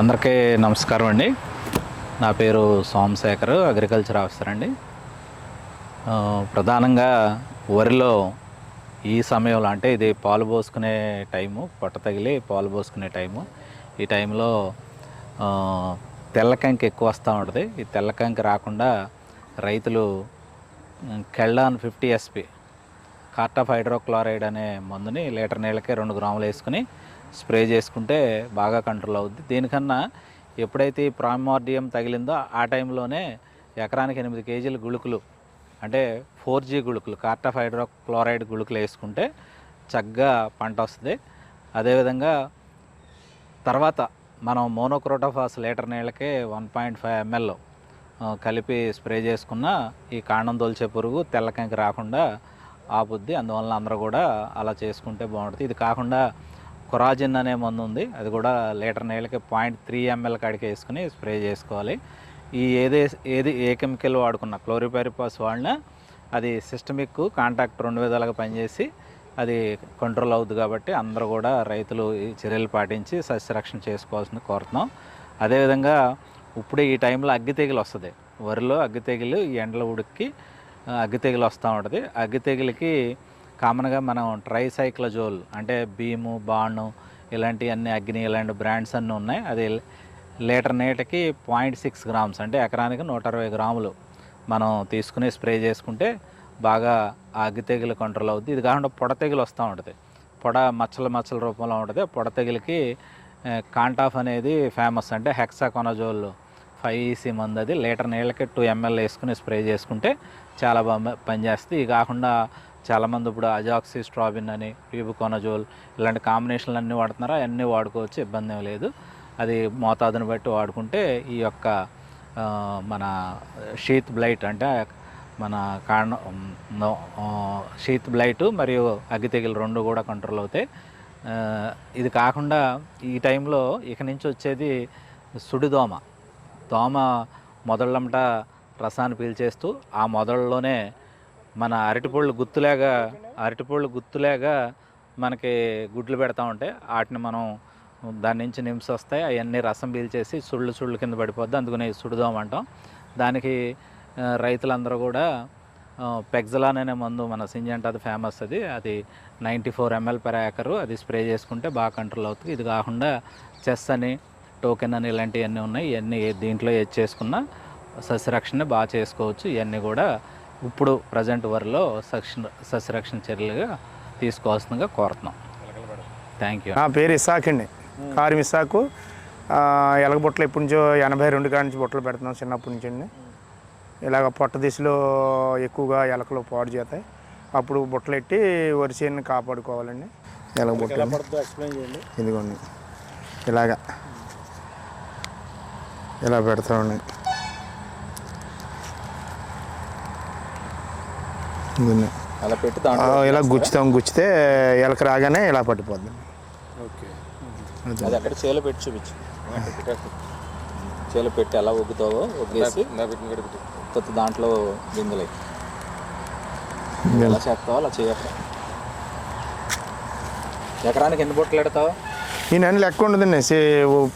అందరికీ నమస్కారం అండి. నా పేరు సోమశేఖర్ అగ్రికల్చర్ ఆఫీసర్ అండి. ప్రధానంగా వరిలో ఈ సమయంలో అంటే ఇది పాలు పోసుకునే టైము పొట్ట తగిలి పాలు పోసుకునే టైము. ఈ టైంలో తెల్లకంకి ఎక్కువ వస్తూ ఉంటుంది. ఈ తెల్లకంకి రాకుండా రైతులు కెళ్ళాన్ ఫిఫ్టీ ఎస్పి కార్టాఫ్ హైడ్రోక్లోరైడ్ అనే మందుని లీటర్ నీళ్ళకి రెండు గ్రాములు వేసుకుని స్ప్రే చేసుకుంటే బాగా కంట్రోల్ అవుద్ది. దీనికన్నా ఎప్పుడైతే ఈ ప్రామార్డియం తగిలిందో ఆ టైంలోనే ఎకరానికి ఎనిమిది కేజీల గుళుకులు అంటే ఫోర్ జీ గుళుకులు కార్టాఫ్ హైడ్రోక్లోరైడ్ గుళుకులు వేసుకుంటే చక్కగా పంట వస్తుంది. అదేవిధంగా తర్వాత మనం మోనోక్రోటోఫాస్ లీటర్ నీళ్ళకే వన్ పాయింట్ ఫైవ్ ఎంఎల్ కలిపి స్ప్రే చేసుకున్న ఈ కాండం దొలిచే పురుగు తెల్లకంకి రాకుండా ఆపుద్ది. అందువలన అందరూ కూడా అలా చేసుకుంటే బాగుంటుంది. ఇది కాకుండా కొరాజిన్ అనే మందు ఉంది. అది కూడా లీటర్ నీళ్ళకి పాయింట్ త్రీ ఎంఎల్ కాడికి వేసుకుని స్ప్రే చేసుకోవాలి. ఈ ఏదే ఏది ఏ కెమికల్ వాడుకున్న క్లోరిపైరిపాస్ వాడినా అది సిస్టమిక్ కాంటాక్ట్ రెండు విధాలుగా పనిచేసి అది కంట్రోల్ అవుద్ది కాబట్టి అందరూ కూడా రైతులు ఈ చర్యలు పాటించి సస్యరక్షణ చేసుకోవాల్సింది కోరుతున్నాం. అదేవిధంగా ఇప్పుడు ఈ టైంలో అగ్గి తెగులు వస్తుంది. వరిలో అగ్గి తెగులు ఈ ఎండల ఉడికి అగ్గి తెగులు వస్తూ ఉంటుంది. అగ్గి తెగులకి కామన్గా మనం ట్రైసైక్లజోల్ అంటే భీము బాణు ఇలాంటి అన్ని అగ్ని ఇలాంటి బ్రాండ్స్ అన్నీ ఉన్నాయి. అది లీటర్ నీటికి పాయింట్ సిక్స్ గ్రామ్స్ అంటే ఎకరానికి నూట అరవై గ్రాములు మనం తీసుకుని స్ప్రే చేసుకుంటే బాగా అగ్గి తెగులు కంట్రోల్ అవుద్ది. ఇది కాకుండా పొడ తెగులు వస్తూ ఉంటుంది. పొడ మచ్చల మచ్చల రూపంలో ఉంటుంది. పొడ తెగులకి కాంటాఫ్ అనేది ఫేమస్ అంటే హెక్సాకొనజోల్ ఫైవ్ ఈసీ మంది అది. లీటర్ నీళ్ళకి టూ ఎంఎల్ వేసుకుని స్ప్రే చేసుకుంటే చాలా బాగా పనిచేస్తుంది. ఇది కాకుండా చాలామంది ఇప్పుడు అజాక్సీ స్ట్రాబిన్ అని రీబుకోనజోల్ ఇలాంటి కాంబినేషన్లు అన్నీ వాడుతున్నారు. అవన్నీ వాడుకోవచ్చు ఇబ్బంది ఏం లేదు. అది మోతాదుని బట్టి వాడుకుంటే ఈ యొక్క మన షీత్ బ్లైట్ అంటే మన కాండ షీత్ బ్లైట్ మరియు అగ్గి తెగులు రెండు కూడా కంట్రోల్ అవుతాయి. ఇది కాకుండా ఈ టైంలో ఇక నుంచి వచ్చేది సుడిదోమ దోమ మొదళ్ళంట రసాన్ని పీల్చేస్తూ ఆ మొదళ్ళలోనే మన అరటిపళ్ళు గుత్తులాగా అరటిపళ్ళు గుత్తులాగా మనకి గుడ్లు పెడతా ఉంటాయి వాటిని మనం దాని నుంచి నిమ్స్ వస్తాయి. అవన్నీ రసం పీల్చేసి సుళ్ళు సుళ్ళు కింద పడిపోద్ది. అందుకని సుడుదాం అంటాం. దానికి రైతులందరూ కూడా పెగ్జలాన్ అనే మందు మన సింజంట్ అది ఫేమస్ అది. అది ninety four ml per acre. అది స్ప్రే చేసుకుంటే బాగా కంట్రోల్ అవుతుంది. ఇది కాకుండా చెస్ అని టోకెన్ అని ఇలాంటివన్నీ ఉన్నాయి. ఇవన్నీ దీంట్లో ఏది చేసుకున్నా సస్యరక్షణ బాగా చేసుకోవచ్చు. ఇవన్నీ కూడా ఇప్పుడు ప్రజెంట్ వరలో సస్య సస్యరక్షణ చర్యలుగా తీసుకోవాల్సిందిగా కోరుతున్నాం. థ్యాంక్ యూ నా పేరు ఇసాక్ అండి. కారం ఇసాకు. ఆ, ఎలగ బుట్టలు ఎప్పటి నుంచో ఎనభై రెండు కాడి నుంచి బుట్టలు పెడుతున్నాం చిన్నప్పటి నుంచి అండి. ఇలాగ పొట్ట దిశలో ఎక్కువగా ఎలకలు పాడు చేస్తాయి. అప్పుడు బుట్టలు ఎట్టి వరిసేని కాపాడుకోవాలండి. ఎలగ బుట్టలు ఎక్స్ప్లెయిన్ చేయండి. ఇదిగోండి. ఇలాగా. ఇలా పెడతామండి. అలా పెట్టి ఇలా గుచ్చుతాం గుచ్చితే ఎలక రాగానే ఇలా పట్టిపోద్ది. ఓకే. అది. అక్కడ చేలో పెట్టి చూపించు. చేలో పెట్టి ఎలా ఒగ్గుతావో ఒగ్గేసి కొత్త దాంట్లో బిందులు ఎలా చేస్తావో? అలా చేయక. ఎకరానికి ఎన్ని బొట్టలు పెడతావు? ఈ నెల లెక్క ఉండదండి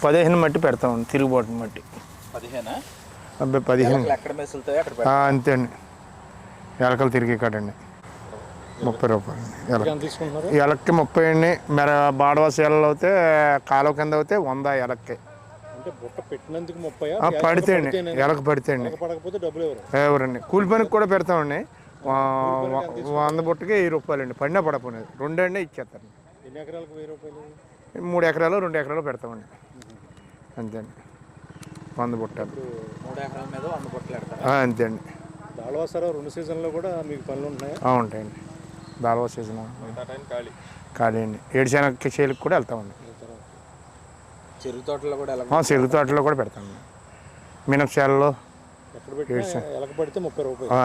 పదిహేను మట్టి పెడతాం తిరుగుబాటు మట్టి. పదిహేనా? అబ్బాయి పదిహేను. ఎక్కడ మెసులుతాయో అక్కడ ఆ, అంతే అండి. ఎలకలు తిరిగి కాడండి ముప్పై రూపాయలు. ఎలక ఎలక్కి ముప్పై అండి. మెర బాడవ సేలలో అయితే కాలువ కింద అయితే వంద ఎలక్కి బుట్ట పడితే అండి. ఎలక పడితే అండి. ఎవరండి? కూలి పనికి కూడా పెడతామండి. వంద బుట్టకి వెయ్యి రూపాయలండి పడినా పడపోనేది రెండండి ఇచ్చేస్తారండి ఎన్ని ఎకరాలకు వెయ్యి రూపాయలు? మూడు ఎకరాలు రెండు ఎకరాలు పెడతామండి. అంతే అండి. వంద బుట్టలు. ఆ, అంతే అండి. దాళవాసారా రెండు సీజన్లో కూడా మీకు పనులు ఉంటున్నాయా? ఆ, ఉంటాయండి. దాల్వా సీజన్ ఖాళీ ఖాళీ. అండి ఏడుశనగ చేలకు కూడా వెళ్తామండి చెరుకు తోటలో కూడా ఎలా ఆ, చెరుకు తోటలో కూడా పెడతామండి మినపశాలలో ఎక్కడ పెట్టినా ఎలక పడితే ముప్పై రూపాయలు ఆ,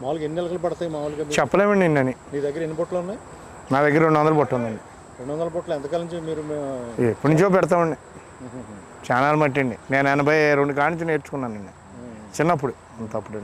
మామూలుగా ఎన్ని ఎలకలు పడతాయి మామూలుగా చెప్పలేమండి నిన్నని మీ దగ్గర ఎన్ని బుట్టలు ఉన్నాయి? నా దగ్గర రెండు వందలు బుట్ట ఉందండి. రెండు వందల బుట్టలు ఎంతకాలం నుంచి మీరు ఎప్పటి నుంచో పెడతామండి. చాలా మట్టి అండి నేను ఎనభై రెండు కాడి నుంచి నేర్చుకున్నాను నిన్న. చిన్నప్పుడు అంత అప్పుడు